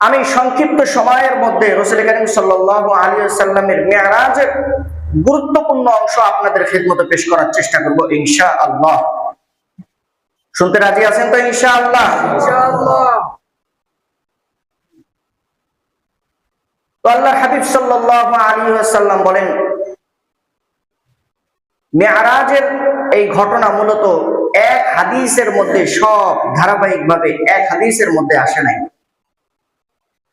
আমি সংক্ষিপ্ত সময়ের মধ্যে রসুল করিম সাল্লামের মেয়ারাজের গুরুত্বপূর্ণ অংশ আপনাদের খেদমতে পেশ করার চেষ্টা করব ইনশা আল্লাহ শুনতে রাজি আছেন তো ইনশা আল্লাহ আল্লাহ হাবিব সাল্লাহ আলী সাল্লাম বলেন, মেয়ারাজের এই ঘটনা মূলত এক হাদিসের মধ্যে সব ধারাবাহিকভাবে এক হাদিসের মধ্যে আসে নাই।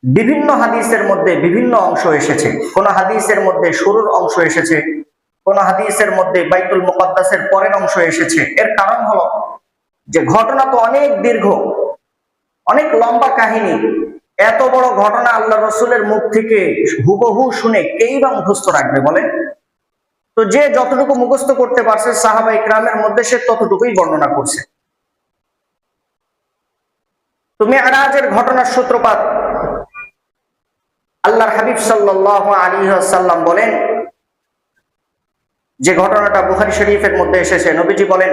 বিভিন্ন হাদিসের মধ্যে বিভিন্ন অংশ এসেছে। কোন হাদিসের মধ্যে শুরুর অংশ এসেছে, কোন হাদিসের মধ্যে বাইতুল মুকদ্দাসের পরের অংশ এসেছে। এর কারণ হলো যে ঘটনা তো অনেক দীর্ঘ, অনেক লম্বা কাহিনী। এত বড় ঘটনা আল্লাহ রসুলের মুখ থেকে হুবহু শুনে কেই বা মুখস্থ রাখবে বলে? তো যে যতটুকু মুখস্থ করতে পারছে সাহাবা ইকরামের মধ্যে সে ততটুকুই বর্ণনা করছে। তুমি আরাজের ঘটনার সূত্রপাত আল্লাহর হাবিব সাল্লাহ আলী সাল্লাম বলেন, যে ঘটনাটা বুহারি শরীফের মধ্যে এসেছে, নবীজি বলেন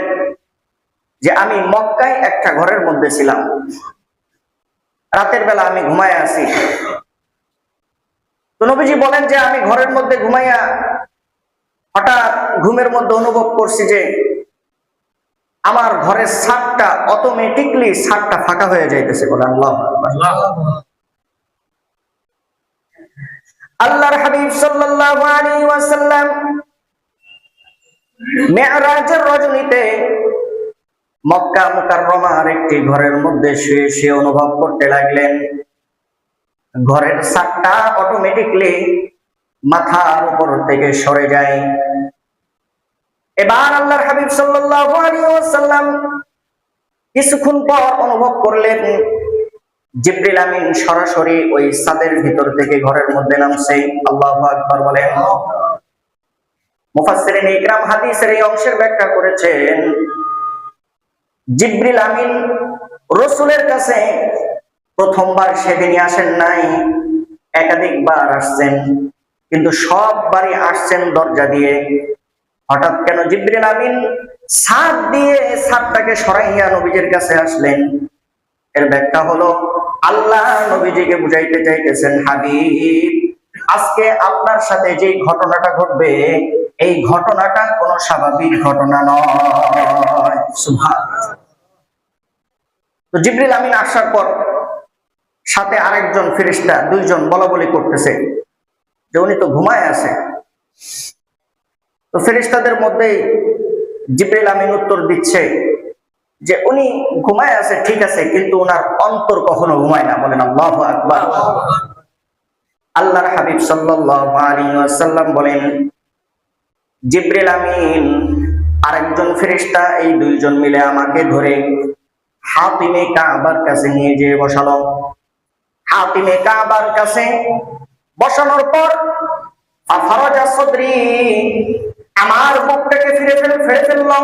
যে আমি মক্কায় একটা ঘরের মধ্যে ছিলাম। রাতের বেলা আমি ঘুমায় আছি। তো নবীজি বলেন যে আমি ঘরের মধ্যে ঘুমাইয়া হঠাৎ ঘুমের মধ্যে অনুভব করছি যে আমার ঘরের ছাদটা অটোমেটিকলি ছাদটা ফাঁকা হয়ে যাইতেছে বলে আল্লাহ আল্লাহর হাবিব সাল্লাল্লাহু আলাইহি ওয়াসাল্লাম রজনীতে মক্কা মুকাররমার একটি ঘরের মধ্যে শুয়ে অনুভব করতে লাগলেন। ঘরের অটোমেটিকলি মাথার উপর থেকে সরে যায়। এবার আল্লাহর হাবিব সাল্লাল্লাহু আলাইহি ওয়াসাল্লাম কিছুক্ষণ পর অনুভব করলেন জিব্রিল আমিন সরাসরি ওই সাদের ভিতর থেকে ঘরের মধ্যে নামছে। আল্লাহু আকবার বলেন, মুফাসসিরিন ইকরাম হাদিসের এই অংশের ব্যাখ্যা করেছেন, জিব্রিল আমিন রসুলের কাছে প্রথমবার সেদিনই আসেন নাই, একাধিকবার আসছেন, কিন্তু সববারই আসছেন দরজা দিয়ে। হঠাৎ কেন জিব্রিল আমিন ছাদ দিয়ে ছাদটাকে সরাইয়া নবীজের কাছে আসলেন? এর ব্যাখ্যা হলো, আল্লাহ নবীজিকে বুঝাইতে চাইতেছেন, হাবিব, আজকে আপনার সাথে যে ঘটনাটা ঘটবে, এই ঘটনাটা কোনো স্বাভাবিক ঘটনা নয়। তো জিব্রিল আমিন আসার পর সাথে আরেকজন ফেরিস্তা দুইজন বলা বলি করতেছে যে উনি তো ঘুমায় আছে। তো ফেরিস্তাদের মধ্যেই জিব্রিল আমিন উত্তর দিচ্ছে যে উনি ঘুমায় আছে, ঠিক আছে, কিন্তু ওনার অন্তর কখনো ঘুমায় না। বলেন আল্লাহ আকবার। আল্লাহর হাবিব ওয়াসাল্লাম বলেন, জিব্রিল আমিন, আরেকজন ফেরেশতা এই দুইজন মিলে আমাকে ধরে হাতিমে কাবার কাছে নিয়ে যেয়ে বসালো। হাতিমে কাবার কাছে বসানোর পর আমার বুকটাকে ফিরে ফেলে ফেলে ফেললাম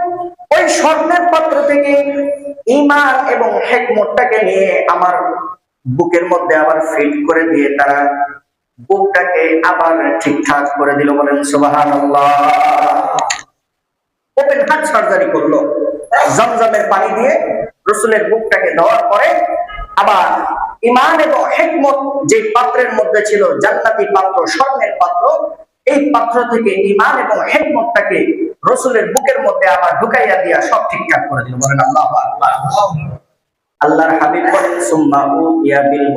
ওই স্বর্ণের পাত্র থেকে ইমান এবং হেকমতটাকে নিয়ে আমার বুকের মধ্যে আবার ফিট করে দিয়ে তারা বুকটাকে আবার ঠিকঠাক করে দিল বলেন ওপেন হার্ট সার্জারি করল। জমজমের পানি দিয়ে রসুলের বুকটাকে দেওয়ার পরে আবার ইমান এবং হেকমত যে পাত্রের মধ্যে ছিল জান্নাতি পাত্র, স্বর্ণের পাত্র এই পাত্র থেকে ইমান এবং হেকমতটাকে রসুলের বুকের মধ্যে আবার ঢুকাইয়া দিয়া সব ঠিকঠাক করে দিল। বলেন আল্লাহ আল্লাহর হাবিব বলেন, সুম্মা বিল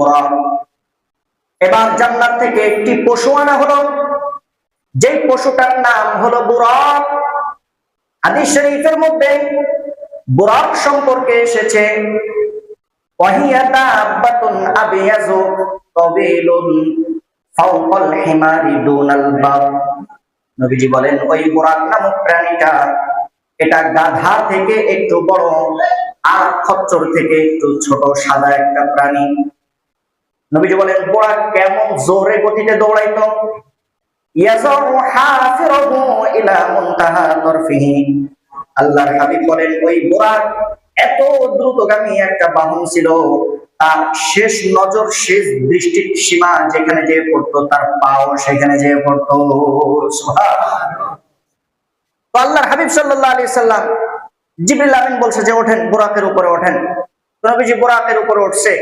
এবার জান্নাত থেকে একটি পশু আনা হলো। যে পশুটার নাম হলো বুরাক হাদিস শরীফের মধ্যে বুরাক সম্পর্কে এসেছে ওয়াহিয়াতা আব্বাতুন আবিয়াজু তাবিলুন। ফাওকাল হিমারি দুনাল বাব। নবীজি বলেন, ওই বুরাক নামক প্রাণীটা, এটা গাধা থেকে একটু বড়, আর খচ্চর থেকে একটু ছোট, সাদা একটা প্রাণী। নবীজি বলেন কেমন জোরে গতিতে আল্লাহর হাবিব বলেন, ওই বোরাক এত দ্রুতগামী একটা বাহন ছিল শেষ নজর, শেষ দৃষ্টির সীমা যেখানে যে পড়তো, তার পাও সেখানে যে পড়তো। তো আল্লাহর হাবিব সাল্লাল্লাহু আলাইহি সাল্লাম জিবরিল আমিন বলছে যে, ওঠেন, বোরাকের উপরে ওঠেন। নবীজি বোরাকের উপরে উঠছে।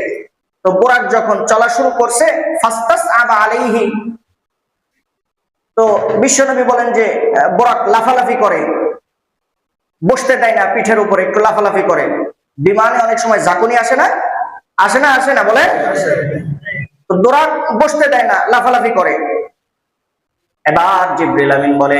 তো বোরাক যখন চলা শুরু করছে, ফাস্তাস আবা আলাইহি। তো বিশ্বনবী বলেন যে, বোরাক লাফালাফি করে। বসতে দেয় না, পিঠের উপরে একটু লাফালাফি করে। বিমানে অনেক সময় জাকুনি আসে না? আসে না আসে না, বলে? বোরাক বসতে দেয় না, লাফালাফি করে। এবার জিব্রিল আমিন বলে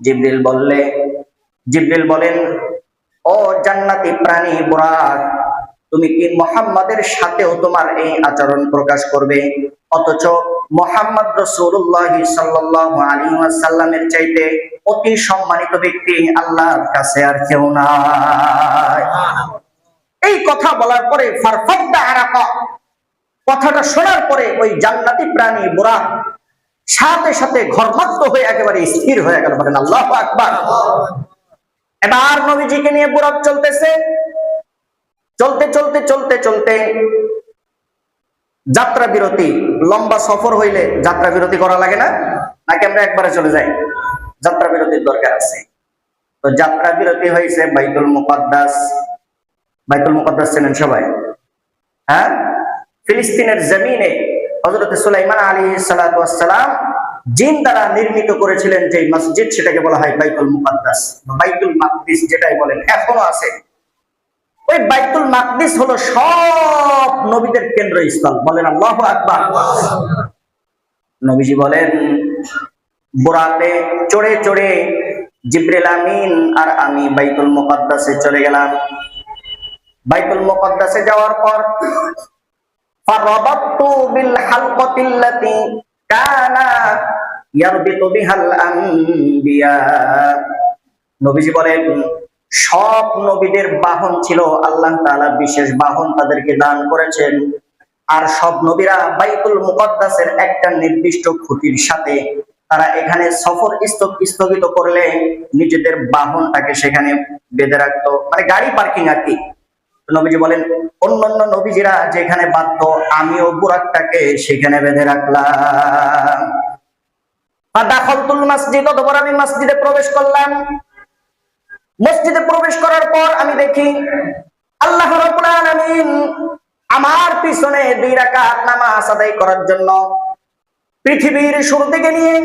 জিব্রিল বললে, জিব্রিল বলেন, ও জান্নাতি প্রাণী বুরাক তুমি কি মোহাম্মদের সাথেও তোমার এই আচরণ প্রকাশ করবে? অথচ মোহাম্মদ রসুল্লাহ সাল্লাহ আলী সাল্লামের চাইতে অতি সম্মানিত ব্যক্তি আল্লাহর কাছে আর কেউ নাই। এই কথা বলার পরে কথাটা শোনার পরে ওই জান্নাতি প্রাণী বুরাক সাথে সাথে ঘরমাত্র হয়ে একেবারে স্থির হয়ে গেল। আল্লাহ আকবার। এবার নবীজিকে নিয়ে বুরাক চলতেছে। চলতে চলতে যাত্রা বিরতি, লম্বা সফর হইলে যাত্রা বিরতি করা লাগে না, নাকি আমরা একবারে চলে যাই? যাত্রা বিরতির দরকার আছে। তো যাত্রা বিরতি হয়েছে বাইতুল মুকদ্দাস। বাইতুল মুকদ্দাস চেনেন সবাই? হ্যাঁ? ফিলিস্তিনের জমিনে হজরত সুলাইমান আলী সালাম জিন দ্বারা নির্মিত করেছিলেন যে মসজিদ, সেটাকে বলা হয় বাইতুল মুকদ্দাস বাইতুল মাকদিস যেটাই বলেন, এখনও আছে। ওই বাইতুল মাকদিস হলো সব নবীদের কেন্দ্রস্থল বলেন আল্লাহ আকবার। নবীজি বলেন, বোরাতে চড়ে চড়ে জিব্রিল আমিন আর আমি বাইতুল মুকদ্দাসে চলে গেলাম। বাইতুল মুকদ্দাসে যাওয়ার পর ফারাবাতু বিল হালকাতিল্লাতি কানা ইয়ারবিতু বিহাল আনবিয়া। নবীজি বলেন সব নবীদের বাহন ছিল, আল্লাহ তাআলা বিশেষ বাহন তাদেরকে দান করেছেন। আর সব নবীরা বাইতুল মুকদ্দাসের একটা নির্দিষ্ট খুঁটির সাথে তারা এখানে সফর স্থগিত করলে নিজেদের বাহনটাকে সেখানে বেঁধে রাখতো। মানে গাড়ি পার্কিং আর কি। নবীজি বলেন, অন্যান্য নবীজিরা যেখানে বাধ্য আমিও বুরাকটাকে সেখানে বেঁধে রাখলাম। দাখলতুল মসজিদ, অতপর আমি মসজিদে প্রবেশ করলাম। মসজিদে প্রবেশ করার পর আমি দেখি আল্লাহ রাব্বুল আলামিন আমার পিছনে দুই রাকাত নামাজ আদায় করার জন্য পৃথিবীর শুরু থেকে নিয়ে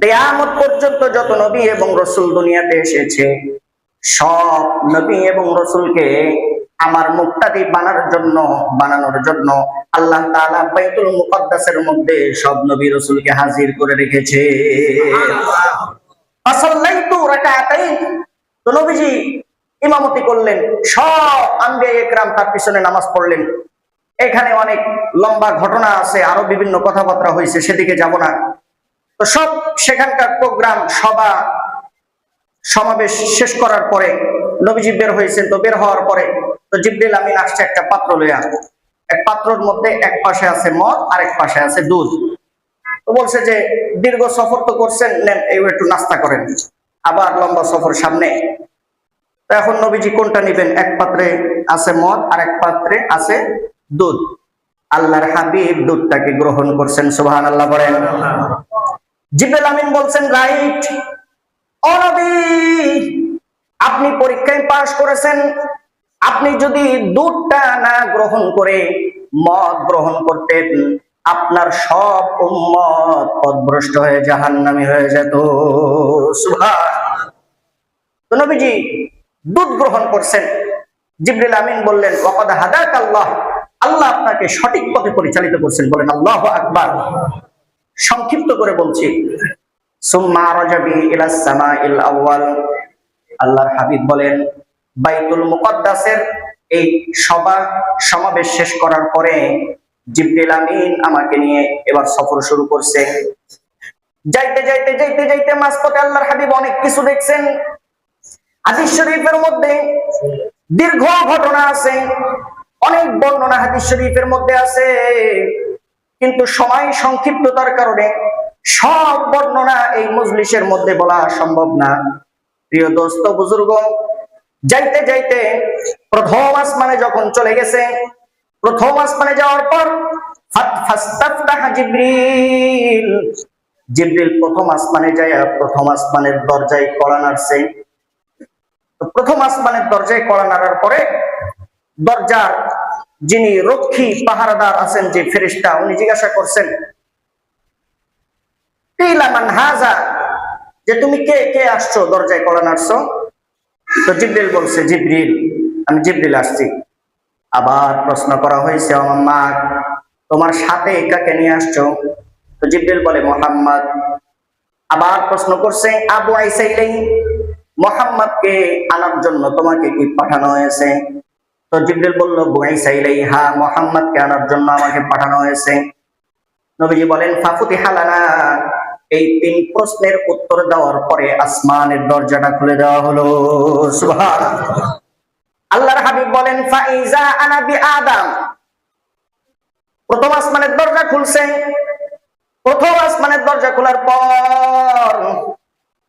কিয়ামত পর্যন্ত যত নবী এবং রসুল দুনিয়াতে এসেছে সব নবী এবং রসুলকে আমার মুক্তাদি বানার জন্য বানানোর জন্য আল্লাহ তাআলা বাইতুল মুকদ্দাসের মধ্যে সব নবী রসুলকে হাজির করে রেখেছে। তো নবীজি ইমামতি করলেন, সব আম্বিয়া একরাম তার পিছনে নামাজ পড়লেন। এখানে অনেক লম্বা ঘটনা আছে, আরও বিভিন্ন কথাবার্তা হয়েছে, সেদিকে যাব না। তো সব সেখানকার প্রোগ্রাম, সভা, সমাবেশ শেষ করার পরে নবীজি বের হয়েছেন, তো বের হওয়ার পরে তো জিব্রিল আমিন আসছে, একটা পাত্র লয়ে আসব এক পাত্রর মধ্যে এক পাশে আছে মদ আর এক পাশে আছে দুধ। তো বলছে যে, দীর্ঘ সফর তো করছেন, নেন এই একটু নাস্তা করেন। আবার লম্বা সফর সামনে। তো এখন নবীজি কোনটা নিবেন? এক পাত্রে আছে মদ, আর এক পাত্রে আছে দুধ। আল্লাহর হাবিব দুধটাকে গ্রহণ করছেন সুবহান আল্লাহ বলেন। জিব্রাইল আমিন বলছেন, রাইট আপনি পরীক্ষায় পাশ করেছেন। আপনি যদি দুধটা না গ্রহণ করে, মদ গ্রহণ করতেন আপনার সব উম্মত পদভ্রষ্ট হয়ে জাহান্নামী হয়ে যেত। নবীজি দুধ গ্রহণ করছেন। জিবরিল আমিন বললেন, ওয়াকাদ হাদাক আল্লাহ আল্লাহ আপনাকে সঠিক পথে পরিচালিত করছেন বলেন, আল্লাহ আকবার। সংক্ষিপ্ত করে বলছি আল্লাহর হাবিব বলেন, বাইতুল মুকদ্দাসের এই সভা সমাবেশ শেষ করার পরে জিবরিল আমিন আমাকে নিয়ে এবার সফর শুরু করছে। যাইতে যাইতে যাইতে যাইতে মাঝপথে আল্লাহর হাবিব অনেক কিছু দেখছেন। হাদিস শরীফের মধ্যে দীর্ঘ ঘটনা আছে, অনেক বর্ণনা হাদিস শরীফের মধ্যে আছে। কিন্তু সময় সংক্ষিপ্ততার কারণে সব বর্ণনা এই মজলিসের মধ্যে বলা সম্ভব না। প্রিয় দোস্ত, বুজুর্গ, যাইতে যাইতে প্রথম আসমানে যখন চলে গেছে প্রথম আসমানে যাওয়ার পর জিবরিল। প্রথম আসমানে যায় প্রথম আসমানের দরজায় কড়া নাড়ছে। প্রথম আসমানের দরজায় কড়া নাড়ার পরে দরজার যিনি রক্ষী পাহারাদার আছেন, যে ফেরিস্তা উনি জিজ্ঞাসা করছেন, "কিলা হাজা? যে তুমি কে কে আসছো দরজায় কড়া নাড়ছো? তো জিব্রিল বলছে, জিব্রিল, আমি জিব্রিল আসছি। আবার প্রশ্ন করা হয়েছে মা তোমার সাথে কাকে নিয়ে আসছো? তো জিব্রিল বলে, মোহাম্মদ। আবার প্রশ্ন করছে, আবু আইসাইলাই মোহাম্মদকে আনার জন্য তোমাকে কি পাঠানো হয়েছে? তো জিব্রিল বলল বুআইসাইলাই হা মোহাম্মদকে আনার জন্য আমাকে পাঠানো হয়েছে। নবীজি বলেন ফাফুতি হালানা এই তিন প্রশ্নের উত্তর দেওয়ার পরে আসমানের দরজাটা খুলে দেওয়া হলো। সুবহান আল্লাহর হাবিব বলেন ফাইজা আনা বি আদম। প্রথম আসমানের দরজা খুলছে। প্রথম আসমানের দরজা খোলার পর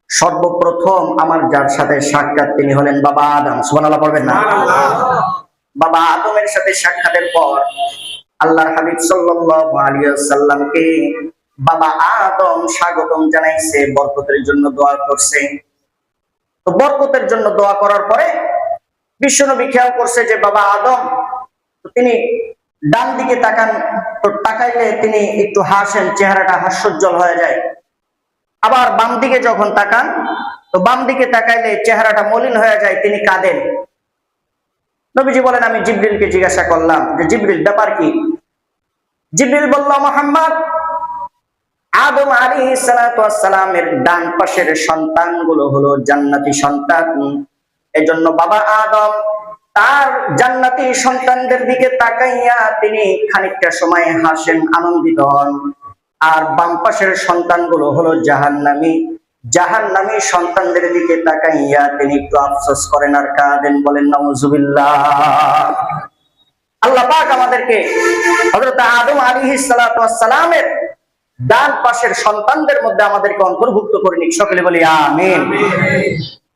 সর্বপ্রথম আমার যার সাথে সাক্ষাৎ তিনি হলেন বাবা আদম। সুবহানাল্লাহ পড়বেন না? বাবা আদমের সাথে সাক্ষাতের পর আল্লাহর হাবিব সাল্লাল্লাহু আলাইহি ওয়াসাল্লামকে বাবা আদম স্বাগতম জানাইছে বরকতের জন্য দোয়া করছে। তো বরকতের জন্য দোয়া করার পরে বিশ্বনবী খেয়াল করছে যে বাবা আদম তিনি ডান দিকে তাকান তাকাইলে তিনি একটু হাসেন, চেহারাটা হাস্যোজ্জ্বল হয়ে যায়। আবার বাম দিকে যখন তাকান, তো বাম দিকে তাকাইলে চেহারাটা মলিন হয়ে যায়, তিনি কাঁদেন। নবীজি বলেন, আমি জিব্রিলকে জিজ্ঞাসা করলাম যে, জিব্রিল, ব্যাপার কি? জিব্রিল বলল, মোহাম্মদ, আদম আলী সালামের ডান পাশের সন্তানগুলো হলো জান্নাতি সন্তান। এজন্য বাবা আদম তার জান্নাতি সন্তানদের দিকে তাকাইয়া তিনি খানিকটা সময় হাসেন, আনন্দিত হন। আর বাম পাশের সন্তানগুলো হলো জাহান্নামী। জাহান্নামী সন্তানদের দিকে তাকাইয়া তিনি একটু আফসোস করেন, আর কাঁদেন বলেন নাউজুবিল্লাহ আল্লাহ পাক আমাদেরকে হযরত আদম আলাইহিস সালাতু সালামের ডান পাশের সন্তানদের মধ্যে আমাদেরকে অন্তর্ভুক্ত করে নিক। সকলে বলি, আমিন।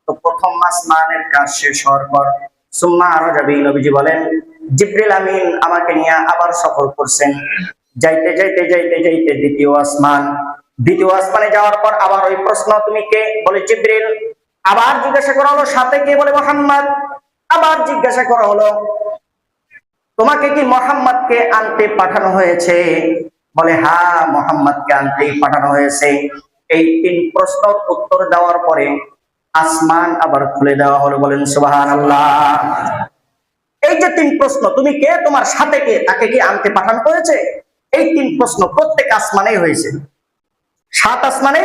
তো প্রথম আসমানের কাজ শেষ হওয়ার পর সুম্মা আরও যাবি, নবীজি বলেন, জিব্রিল আমিন আমাকে নিয়ে আবার সফর করছেন। যাইতে যাইতে যাইতে যাইতে দ্বিতীয় আসমান। দ্বিতীয় আসমানে যাওয়ার পর আবার ওই প্রশ্ন, তুমি কে? বলে জিব্রিল। আবার জিজ্ঞাসা করা হলো, সাথে কে? বলে মোহাম্মদ। আবার জিজ্ঞাসা করা হলো, তোমাকে কি মোহাম্মদকে আনতে পাঠানো হয়েছে? বলে হ্যাঁ মোহাম্মদকে আনতে পাঠানো হয়েছে। এই তিন প্রশ্ন উত্তর দেওয়ার পরে আসমান আবার খুলে দেওয়া হলো, বলেন সুবাহান আল্লাহ এই যে তিন প্রশ্ন, তুমি কে? তোমার সাথে কে? তাকে কি আনতে পাঠানো হয়েছে? এই তিন প্রশ্ন প্রত্যেক আসমানেই হয়েছে। সাত আসমানে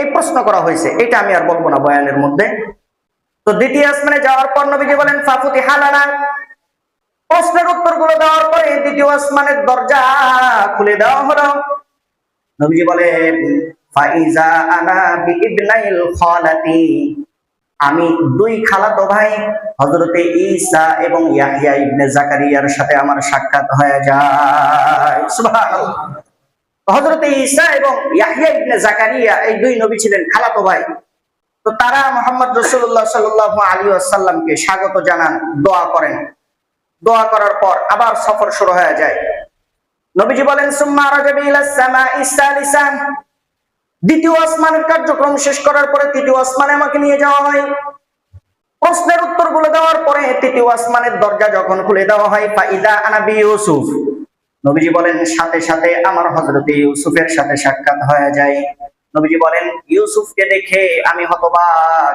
এই প্রশ্ন করা হয়েছে। এটা আমি আর বলব না বয়ানের মধ্যে। তো দ্বিতীয় আসমানে যাওয়ার পর নবীজি বলেন, ফাফুতি হালানা প্রশ্নের উত্তরগুলো দেওয়ার পরে দ্বিতীয় আসমানের দরজা খুলে দেওয়া হলো। নবীজি বলেন, ফাইজা আনা বিইবনাইল খালাতি। আমি দুই খালাতো ভাই, হযরতে ঈসা এবং ইয়াহইয়া ইবনে জাকারিয়ার সাথে আমার সাক্ষাৎ হয়ে যায়। হযরতে ঈসা এবং ইয়াহইয়া ইবনে জাকারিয়া এই দুই নবী ছিলেন খালাতো ভাই। তো তারা মোহাম্মদ রাসূলুল্লাহ সাল্লাল্লাহু আলাইহি ওয়াসাল্লামকে স্বাগত জানান, দোয়া করেন। দোয়া করার পর আবার সফর শুরু হয়ে যায়। নবীজি বলেন, সুম্মা রাজাবি ইলা সামাই সালিসা দ্বিতীয় আসমানের কার্যক্রম শেষ করার পরে তৃতীয় আসমানে আমাকে নিয়ে যাওয়া হয়। প্রশ্নের উত্তরগুলো দেওয়ার পরে তৃতীয় আসমানের দরজা যখন খুলে দেওয়া হয় ফাইদা আনাবি ইউসুফ। নবীজি বলেন, সাথে সাথে আমার হজরতে ইউসুফের সাথে সাক্ষাৎ হয়ে যায়। নবীজি বলেন, ইউসুফকে দেখে আমি হতবাক।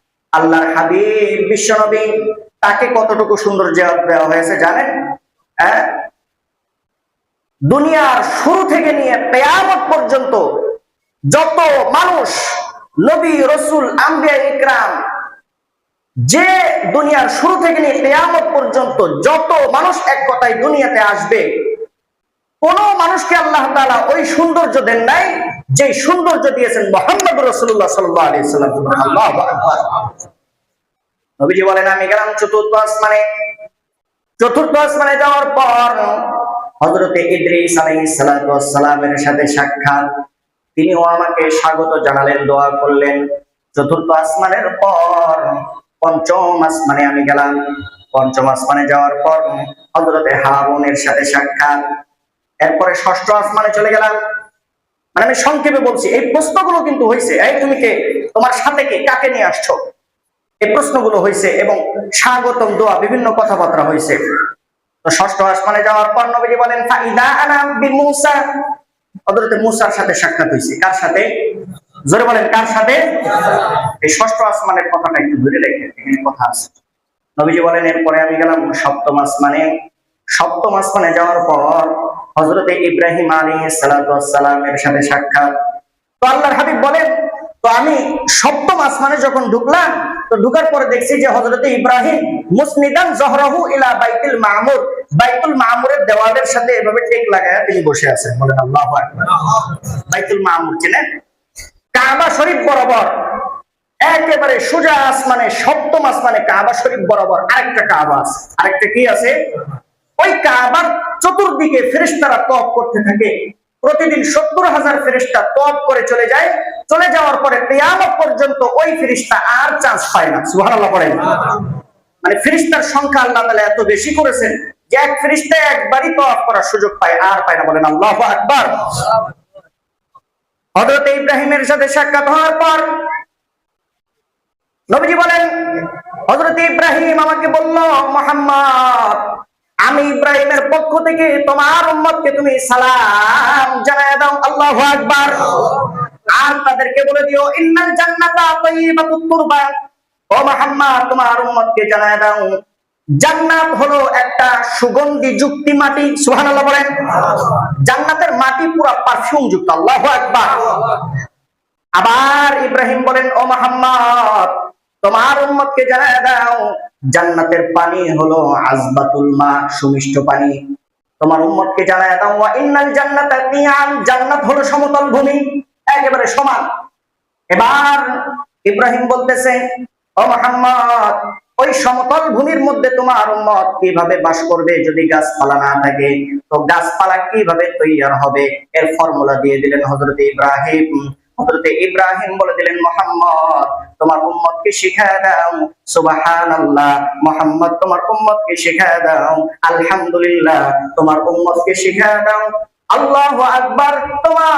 আল্লাহর হাবিব, বিশ্বনবী, তাকে কতটুকু সুন্দর জবাব দেওয়া হয়েছে জানেন? হ্যাঁ? দুনিয়ার শুরু থেকে নিয়ে কেয়ামত পর্যন্ত যত মানুষ, নবী, রসুল, আম্বিয়া, ইকরাম, যে দুনিয়ার শুরু থেকে নিয়ে কেয়ামত পর্যন্ত যত মানুষ এক কথায় দুনিয়াতে আসবে, কোন মানুষকে আল্লাহ তাআলা ওই সৌন্দর্য দেন নাই। যে সৌন্দর্য দিয়েছেন মোহাম্মদ রসুল্লাহ সাল্লাহ বলেন, আমি গেলাম চতুর্থ আসমানে। চতুর্থ আসমানে যাওয়ার পর হযরতে ইদ্রিস আলাইহিস সালাতু ওয়াস সালামের সাথে সাক্ষাৎ। তিনিও আমাকে স্বাগত জানালেন, দোয়া করলেন। চতুর্থ আসমানের পর, পঞ্চম আসমানে আমি গেলাম। পঞ্চম আসমানে যাওয়ার পর হযরতে হারুনের সাথে সাক্ষাৎ। এরপরে ষষ্ঠ আসমানে চলে গেলাম। মানে আমি সংক্ষেপে বলছি, এই প্রশ্নগুলো কিন্তু হয়েছে এই তুমি কে, তোমার সাথে কে, কাকে নিয়ে আসছো? এই প্রশ্নগুলো হয়েছে এবং স্বাগতম দোয়া, বিভিন্ন কথাবার্তা হয়েছে তো ষষ্ঠ আসমানে যাওয়ার পর নবীজি বলেন, ফাইদা আনা বিমুসা হযরত মুসার সাথে সাক্ষাৎ হয়েছে কার সাথে? জোরে বলেন, কার সাথে? এই ষষ্ঠ আসমানের কথাটা একটু ধরে রেখে, এখানে কথা আছে। নবীজি বলেন, এরপরে আমি গেলাম সপ্তম আসমানে। সপ্তম আসমানে যাওয়ার পর হযরতে ইব্রাহিম আলাইহিস সালামের সাথে সাক্ষাৎ। তো আল্লাহর হাবিব বলেন, তো আমি সপ্তম আসমানে যখন ঢুকলাম, তো ঢুকার পরে দেখছি যে হযরতে ইব্রাহিম মুসনিদান জহরাহু ইলা বাইতুল মামুর, বাইতুল মামুরের দেওয়ালের সাথে এভাবে টেক লাগায় তিনি বসে আছেন। বলেন, আল্লাহু বাইতুল মামুর, চেনেন? কাবা শরীফ বরাবর, একেবারে সোজা আসমানে, সপ্তম আসমানে কাবা শরীফ বরাবর আরেকটা কাবা আছে। আরেকটা কি আছে? ওই কাবার চতুর্দিকে ফেরেশতারা তপ করতে থাকে। প্রতিদিন সত্তর হাজার ফেরিস্তা তপ করে চলে যায়। চলে যাওয়ার পরে কেয়ামত পর্যন্ত ওই ফেরিস্তা আর চান্স পায় না। সুবহানাল্লাহ পড়েন। মানে ফেরিস্তার সংখ্যা আল্লাহ তাআলা এত বেশি করেছেন যে এক ফেরিস্তা একবারই তওয়াফ করার সুযোগ পায়, আর পায় না বলেন আল্লাহু আকবার। হযরত ইব্রাহিমের সাথে সাক্ষাৎ হওয়ার পর নবীজি বলেন, হযরত ইব্রাহিম আমাকে বলল, মোহাম্মদ আমি ইব্রাহিমের পক্ষ থেকে তোমার উম্মতকে তুমি সালাম জানায় দাও, আল্লাহু আকবার। আর তাদেরকে বলে দিও, ইন্নাল জান্নাতা তাইয়্যিবাতুত তুরবা। ও মুহাম্মদ, তোমার উম্মতকে জানায় দাও। জান্নাত হলো একটা সুগন্ধি যুক্তি মাটি, সুবহানাল্লাহ বলেন। জান্নাতের মাটি পুরো পারফিউম যুক্ত, আল্লাহু আকবার। আবার ইব্রাহিম বলেন, ও মোহাম্মদ তোমার উম্মতকে জানায় দাও, জান্নাতের পানি হলো আজবাতুল মা, সুমিষ্ট পানি। তোমার উম্মতকে জানায় দাও ইন্নাল জান্নাতা জান্নাত হলো সমতল ভূমি, একেবারে সমান। এবার ইব্রাহিম বলতেছে, ও মোহাম্মদ, ওই সমতল ভূমির মধ্যে তোমার উম্মত কীভাবে বাস করবে যদি গাছপালা না থাকে? তো গাছপালা কীভাবে তৈরি হবে? এর ফর্মুলা দিয়ে দিলেন হযরত ইব্রাহিম। ইব্রাহিম বলে দিলেন, মোহাম্মদ, তোমার দাও। মোহাম্মদ, তোমার দাও। আলহামদুলিল্লাহ, তোমার দাও। আল্লাহু তোমার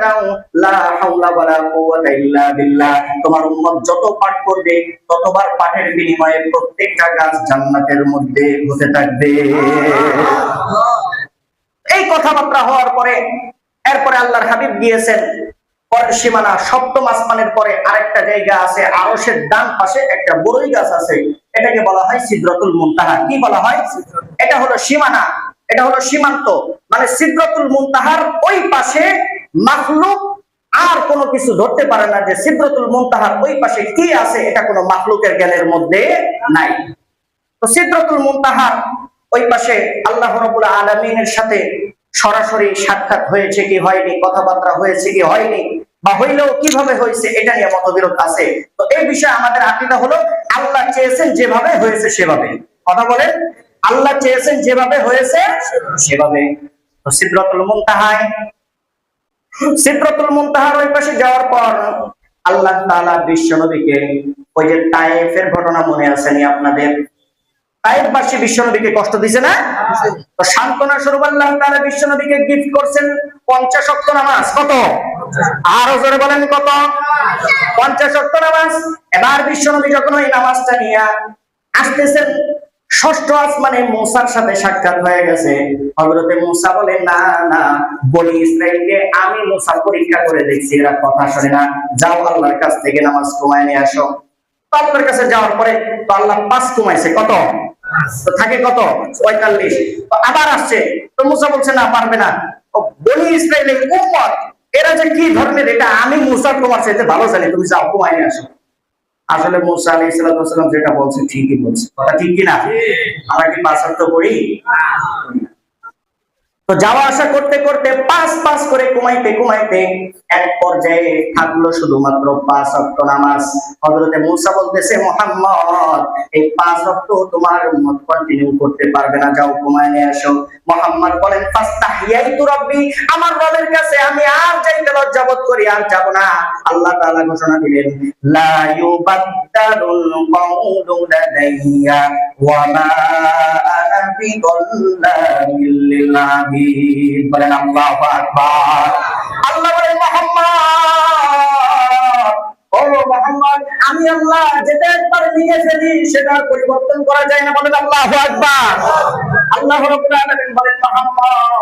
দাও। তোমার উম্মত যত পাঠ করবে, ততবার পাঠের বিনিময়ে প্রত্যেকটা গাছ জান্নাতের মধ্যে হতে থাকবে। এই কথাবার্তা হওয়ার পরে, এরপরে আল্লাহর হাবিব গিয়েছেন। সীমানা সপ্তম আসমানের পরে আরেকটা জায়গা আছে, আরশের ডান পাশে একটা বড়ই গাছ আছে। এটাকে বলা হয় সিদ্রাতুল মুনতাহা। কি বলা হয়? এটা হলো সীমানা। এটা হলো সীমান্ত। মানে সিদ্রাতুল মুনতাহার ওই পাশে মাখলুক আর কোনো কিছু ধরতে পারে না যে সিদ্রাতুল মুনতাহার ওই পাশে কি আছে, এটা কোনো মাখলুকের জ্ঞানের মধ্যে নাই। তো সিদ্রাতুল মুনতাহার ওই পাশে আল্লাহ রাব্বুল আলামিনের সাথে সরাসরি সাক্ষাৎ হয়েছে কি হয়নি, কথাবার্তা হয়েছে কি হয়নি বা হইলেও কীভাবে হয়েছে, এটা নিয়ে মতবিরোধ আছে। তো এই বিষয়ে আমাদের আকীদা হলো, আল্লাহ চেয়েছেন যেভাবে হয়েছে সেভাবে। কথা বলেন, আল্লাহ চেয়েছেন যেভাবে হয়েছে সেভাবে। তো সিদ্রাতুল মুনতাহায় সিদ্রাতুল মুনতাহার ওই পাশে যাওয়ার পর আল্লাহ তাআলা বিশ্ব নবীকে ওই যে তায়েফের ঘটনা মনে আছে নি আপনাদের? সাক্ষাৎ হয়ে গেছে। মূসা না না বলি ইসরাইলকে আমি মূসা পরীক্ষা করে দেখছি, এরা কথা শোনে না। যাও আল্লাহর কাছ থেকে নামাজ কমায় নিয়ে আসো। আল্লাহর কাছে যাওয়ার পরে তো আল্লাহ পাঁচ কমাইছে। কত? তো থাকে কত? পঁয়তাল্লিশ। আবার আসছে। তো মুসা বলছে, না, পারবে না। বলি বনি ইসরায়েলের উম্মত, এরা যে কি ধরনের, এটা আমি মুসার তোমার চাইতে ভালো জানি। তুমি যাও কমাই আসো। আসলে মুসা আলী ইসলাম যেটা বলছে, ঠিকই বলছে। কথা ঠিক কিনা? আমরা কি পাঁচ পড়ি? তো যাওয়া আসা করতে করতে পাঁচ পাঁচ করে কমাইতে কমাইতে এক পর্যায়ে থাকল শুধুমাত্র পাঁচ অক্ট নামাজ। হজরতে মুসা বলতেছে, মোহাম্মদ, এই পাঁচ অক্ট তোমার উম্মত কন্টিনিউ করতে পারবে না। যাও কমায় নিয়ে আসো। মোহাম্মদ বলেন, ফাস্তাহিয়াইতু রাব্বি, আমার রবের কাছে আমি আর যাইতে লজ্জাবোধ করি, আর যাব না। আল্লাহ তাআলা ঘোষণা দিলেন, লা ইউবাদদালুল কওলু লাদাইয়া, ওয়া মা আনা বিযাল্লামিল লিল আবিদ বলেন আল্লাহু আকবার। আল্লাহ বলেন, মুহাম্মদ। ও মোহাম্মদ, আমি আল্লাহ যেটা একবার নিয়ে ফেলি, সেটা পরিবর্তন করা যায় না। বলেন আল্লাহু আকবার। আল্লাহ রাব্বুল আলামিন বলেন, মুহাম্মদ।